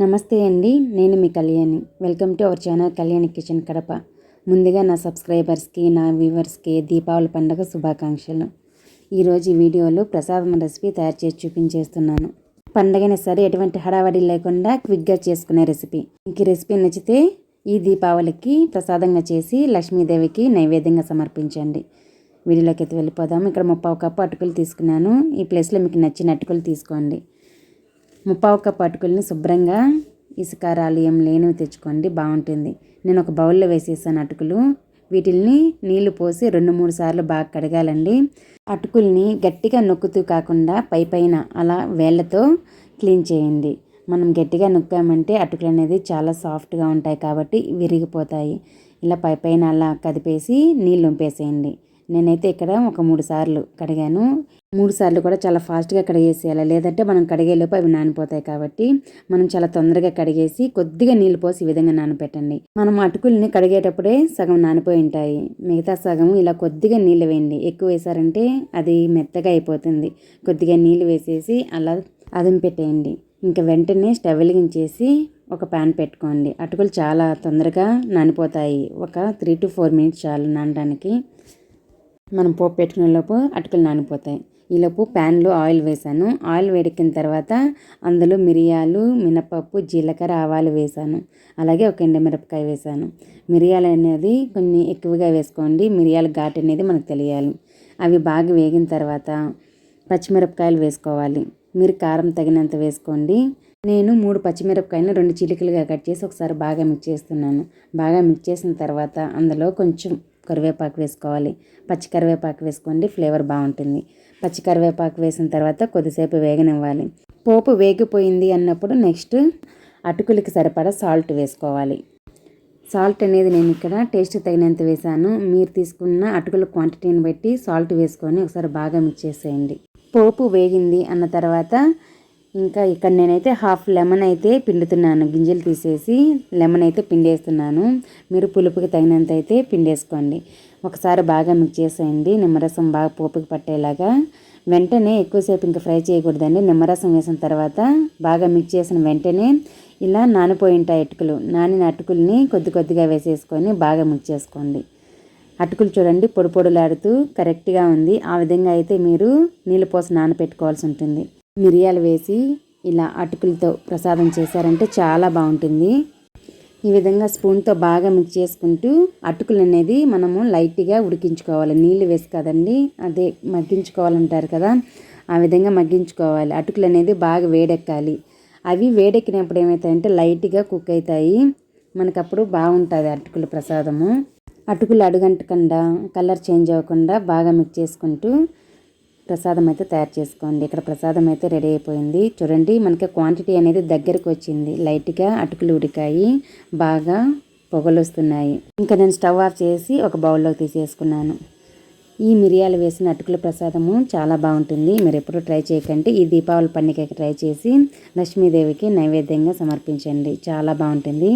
నమస్తే అండి నేను మీ Kalyani. Welcome to our channel Kalyani kitchen Kadapa. ముందుగా నా సబ్స్క్రైబర్స్కి నా వ్యూవర్స్కి దీపావళి పండుగ శుభాకాంక్షలు. ఈరోజు ఈ వీడియోలో ప్రసాదం రెసిపీ తయారు చేసి చూపించేస్తున్నాను. పండగైనా సరే ఎటువంటి హడావడి లేకుండా క్విక్గా చేసుకునే రెసిపీ. ఇంక రెసిపీ నచ్చితే ఈ దీపావళికి ప్రసాదంగా చేసి లక్ష్మీదేవికి నైవేద్యంగా సమర్పించండి. వీడియోలోకి అయితే వెళ్ళిపోదాము ఇక్కడ ముప్పావు కప్పు అటుకులు తీసుకున్నాను. ఈ ప్లేస్లో మీకు నచ్చిన అటుకులు తీసుకోండి. ముప్పావుక కప్పు శుభ్రంగా ఇసుక రాళ్ళు ఏం లేనివి తెచ్చుకోండి బాగుంటుంది. నేను ఒక బౌల్లో వేసేసాను అటుకులు. వీటిల్ని నీళ్ళు పోసి రెండు మూడు సార్లు బాగా కడగాలండి. అటుకుల్ని గట్టిగా నొక్కుతూ కాకుండా పై పైన అలా వేళ్ళతో క్లీన్ చేయండి. మనం గట్టిగా నొక్కామంటే అటుకులు అనేది చాలా సాఫ్ట్గా ఉంటాయి కాబట్టి విరిగిపోతాయి. ఇలా పై పైన అలా కదిపేసి నీళ్ళు ఉంపేసేయండి. నేనైతే ఇక్కడ ఒక మూడు సార్లు కడిగాను. మూడు సార్లు కూడా చాలా ఫాస్ట్గా కడిగేసేయాలి. లేదంటే మనం కడిగేలోపు అవి నానిపోతాయి కాబట్టి మనం చాలా తొందరగా కడిగేసి కొద్దిగా నీళ్ళు పోసి ఈ విధంగా నానపెట్టండి. మనం అటుకుల్ని కడిగేటప్పుడే సగం నానిపోయి ఉంటాయి. మిగతా సగం ఇలా కొద్దిగా నీళ్ళు వేయండి. ఎక్కువ వేసారంటే అది మెత్తగా అయిపోతుంది. కొద్దిగా నీళ్ళు వేసేసి అలా అదం పెట్టేయండి. ఇంకా వెంటనే స్టవ్ వెలిగించేసి ఒక ప్యాన్ పెట్టుకోండి. అటుకులు చాలా తొందరగా నానిపోతాయి. ఒక త్రీ టు ఫోర్ మినిట్స్ చాలు నానడానికి. మనం పోపు పెట్టుకునే లోపు అటుకులు నానిపోతాయి. ఈలోపు ప్యాన్లో ఆయిల్ వేసాను ఆయిల్ వేడికిన తర్వాత అందులో మిరియాలు మినపప్పు జీలకర్ర ఆవాలు వేసాను అలాగే ఒక ఎండమిరపకాయ వేసాను మిరియాలు అనేది కొన్ని ఎక్కువగా వేసుకోండి. మిరియాల ఘాటు అనేది మనకు తెలియాలి. అవి బాగా వేగిన తర్వాత పచ్చిమిరపకాయలు వేసుకోవాలి. మీరు కారం తగినంత వేసుకోండి. నేను మూడు పచ్చిమిరపకాయలను రెండు చిలికలుగా కట్ చేసి ఒకసారి బాగా మిక్స్ చేస్తున్నాను. బాగా మిక్స్ చేసిన తర్వాత అందులో కొంచెం కరివేపాకు వేసుకోవాలి. పచ్చి కరివేపాకు వేసుకోండి ఫ్లేవర్ బాగుంటుంది. పచ్చి కరివేపాకు వేసిన తర్వాత కొద్దిసేపు వేగనివ్వాలి. పోపు వేగిపోయింది అన్నప్పుడు నెక్స్ట్ అటుకులకి సరిపడా సాల్ట్ వేసుకోవాలి. సాల్ట్ అనేది నేను ఇక్కడ టేస్ట్ తగినంత వేసాను మీరు తీసుకున్న అటుకుల క్వాంటిటీని బట్టి సాల్ట్ వేసుకొని ఒకసారి బాగా మిక్స్ చేసేయండి. పోపు వేగింది అన్న తర్వాత ఇంకా ఇక్కడ నేనైతే హాఫ్ లెమన్ అయితే పిండుతున్నాను. గింజలు తీసేసి లెమన్ అయితే పిండేస్తున్నాను. మీరు పులుపుకి తగినంత అయితే పిండేసుకోండి. ఒకసారి బాగా మిక్స్ చేసేయండి. నిమ్మరసం బాగా పోపుకి పట్టేలాగా. వెంటనే ఎక్కువసేపు ఇంకా ఫ్రై చేయకూడదండి. నిమ్మరసం వేసిన తర్వాత బాగా మిక్స్ చేసిన వెంటనే ఇలా నానిపోయి ఉంటాయి అటుకులు. నానిన అటుకుల్ని కొద్ది కొద్దిగా వేసేసుకొని బాగా మిక్స్ చేసుకోండి. అటుకులు చూడండి పొడి పొడులాడుతూ కరెక్ట్గా ఉంది. ఆ విధంగా అయితే మీరు నీళ్ళు పోసి నానపెట్టుకోవాల్సి ఉంటుంది. మిరియాలు వేసి ఇలా అటుకులతో ప్రసాదం చేశారంటే చాలా బాగుంటుంది. ఈ విధంగా స్పూన్తో బాగా మిక్స్ చేసుకుంటూ అటుకులు అనేది మనము లైట్గా ఉడికించుకోవాలి. నీళ్ళు వేసి కదండి అదే మగ్గించుకోవాలంటారు కదా ఆ విధంగా మగ్గించుకోవాలి. అటుకులు అనేది బాగా వేడెక్కాలి. అవి వేడెక్కినప్పుడు ఏమవుతాయంటే లైట్గా కుక్ అవుతాయి. మనకప్పుడు బాగుంటుంది అటుకుల ప్రసాదము. అటుకులు అడుగంటకుండా కలర్ చేంజ్ అవ్వకుండా బాగా మిక్స్ చేసుకుంటూ ప్రసాదం అయితే తయారు చేసుకోండి. ఇక్కడ ప్రసాదం అయితే రెడీ అయిపోయింది. చూడండి మనకి క్వాంటిటీ అనేది దగ్గరకు వచ్చింది. లైట్గా అటుకులు ఉడికాయి. బాగా పొగలు వస్తున్నాయి ఇంకా నేను స్టవ్ ఆఫ్ చేసి ఒక బౌల్లోకి తీసేసుకున్నాను. ఈ మిరియాలు వేసిన అటుకుల ప్రసాదము చాలా బాగుంటుంది. మీరు ఎప్పుడు ట్రై చేయకండి. ఈ దీపావళి పండుగకి ట్రై చేసి లక్ష్మీదేవికి నైవేద్యంగా సమర్పించండి. చాలా బాగుంటుంది.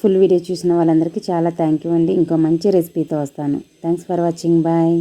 ఫుల్ వీడియో చూసిన వాళ్ళందరికీ చాలా థ్యాంక్ యూ అండి. ఇంకో మంచి రెసిపీతో వస్తాను. Thanks for watching. బాయ్.